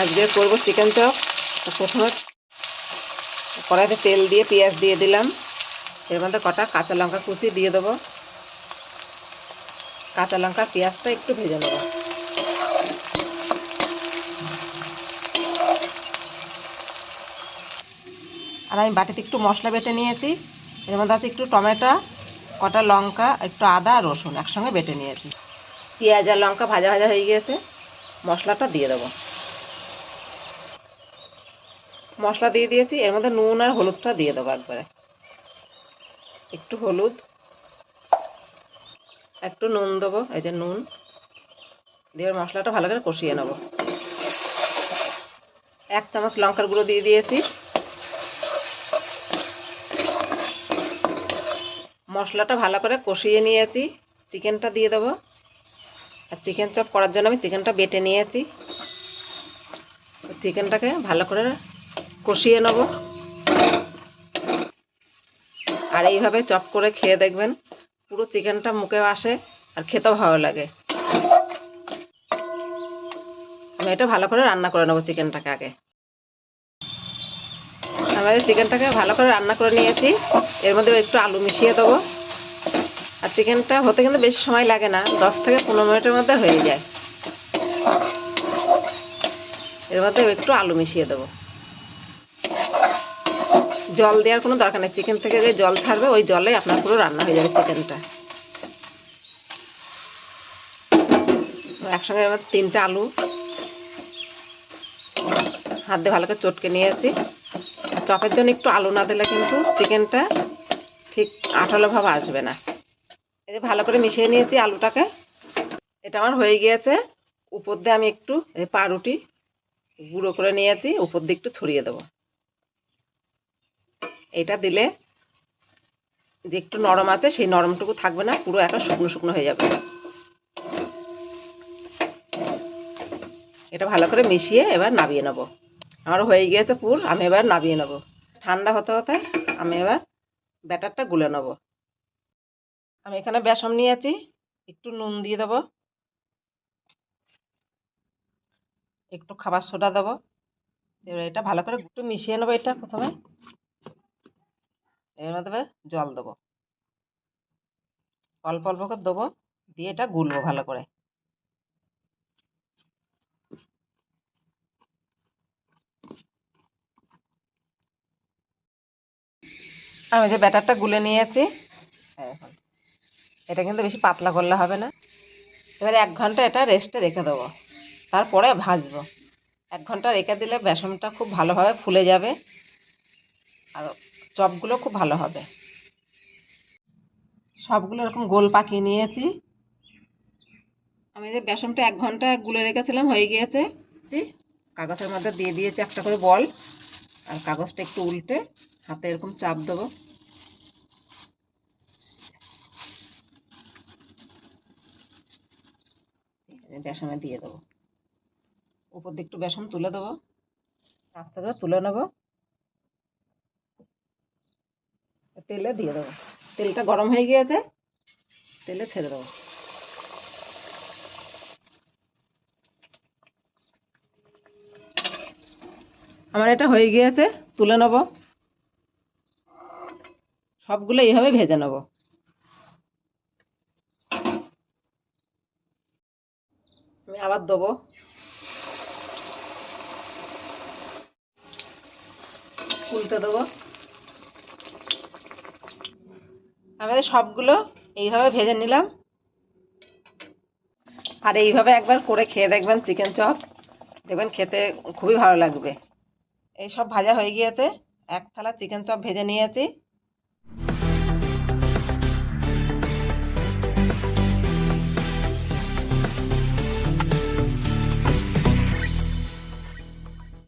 আজকে করব chicken chop প্রথমে কড়াইতে তেল দিয়ে, পেঁয়াজ দিয়ে দিলাম। এর মধ্যে কটা কাঁচা লঙ্কা কুচি দিয়ে দেবো। কাঁচা লঙ্কা পেঁয়াজটা একটু ভেজে নেব। আর আমি বাটিতে একটু মশলা বেটে নিয়েছি। এর মধ্যে আছে একটু টমেটো, কটা লঙ্কা, একটু আদা, আর রসুন একসঙ্গে বেটে নিয়েছি। পেঁয়াজ আর লঙ্কা ভাজা ভাজা হয়ে গিয়েছে। মশলাটা দিয়ে দেবো। মশলা দিয়ে দিয়েছি, এর মধ্যে নুন আর হলুদটা দিয়ে দেবো একবারে। একটু হলুদ, একটু নুন দেবো, এই যে নুন। দিয়ে মশলাটা ভালো করে কষিয়ে নেব। এক চামচ লঙ্কার গুঁড়ো দিয়ে দিয়েছি। মশলাটা ভালো করে কষিয়ে নিয়েছি, চিকেনটা দিয়ে দেবো। আর চিকেন চপ করার জন্য আমি চিকেনটা বেটে নিয়েছি। চিকেনটাকে ভালো করে কষিয়ে নেব। আর এইভাবে চপ করে খেয়ে দেখবেন, পুরো চিকেনটা মুখে আসে আর খেতেও ভালো লাগে। আমি এটা ভালো করে রান্না করে নেব চিকেনটাকে আগে। আমাদের চিকেনটাকে ভালো করে রান্না করে নিয়েছি, এর মধ্যে একটু আলু মিশিয়ে দেবো। আর চিকেনটা হতে কিন্তু বেশি সময় লাগে না, দশ থেকে পনেরো মিনিটের মধ্যে হয়ে যায়। এর মধ্যে একটু আলু মিশিয়ে দেবো। জল দেওয়ার কোনো দরকার নেই। চিকেন থেকে যে জল ছাড়বে, ওই জলে আপনার পুরো রান্না হয়ে যাবে চিকেনটা একসঙ্গে আমার তিনটা আলু হাত দিয়ে ভালো করে চটকে নিয়েছি। চপের জন্য একটু আলু না দিলে কিন্তু চিকেনটা ঠিক আঠালো ভাব আসবে না। এই যে ভালো করে মিশিয়ে নিয়েছি আলুটাকে। এটা আমার হয়ে গিয়েছে। উপর দিয়ে আমি একটু পাউরুটি গুঁড়ো করে নিয়েছি। উপর দিয়ে একটু ছড়িয়ে দেবো। এটা দিলে যে একটু নরম আছে, সেই নরমটুকু থাকবে না, পুরো একটা শুকনো শুকনো হয়ে যাবে। এটা ভালো করে মিশিয়ে এবার নাবিয়ে নেব। আমার হয়ে গিয়েছে পুর, আমি এবার নাবিয়ে নেব। ঠান্ডা হতে হতে আমি এবার ব্যাটারটা গুলে নেব। আমি এখানে বেসন নিয়েছি, একটু নুন দিয়ে দেবো। একটু খাবার সোডা দেবো। এবার এটা ভালো করে একটু মিশিয়ে নেব এটা প্রথমে। এর মধ্যে জল দেবো। অল্প অল্প করে দেবো, দিয়ে এটা গুলবো ভালো করে। আমি যে ব্যাটারটা গুলে নিয়েছি এখন। এটা কিন্তু বেশি পাতলা করলে হবে না। এবারে এক ঘণ্টা এটা রেস্টে রেখে দেবো। তারপরে ভাজবো। এক ঘণ্টা রেখে দিলে বেসনটা খুব ভালোভাবে ফুলে যাবে। আর চপগুলো খুব ভালো হবে। সবগুলো এরকম গোল পাকিয়ে নিয়েছি। আমি যে বেসনটা এক ঘণ্টা গুলে রেখেছিলাম, হয়ে গিয়েছে। কাগজের মধ্যে দিয়ে দিয়েছি একটা করে বল। আর কাগজটা একটু উল্টে হাতে এরকম চাপ দেবো। বেসনে দিয়ে দেবো। উপর দিকে একটু বেসন তুলে দেবো। আস্তে করে তুলে নেব। তেলে দিয়ে দেবো। তেলটা গরম হয়ে গিয়েছে, তেলে ছেড়ে দেবো। আমার এটা হয়ে গিয়েছে, তুলে নেব। সবগুলো এইভাবে ভেজে নেব। আমি আবার দেবো। উল্টে দেবো। আমাদের সবগুলো এইভাবে ভেজে নিলাম। আর এইভাবে একবার করে খেয়ে দেখবেন চিকেন চপ। দেখবেন খেতে খুবই ভালো লাগবে। এই সব ভাজা হয়ে গিয়েছে। এক থালা চিকেন চপ ভেজে নিয়েছি।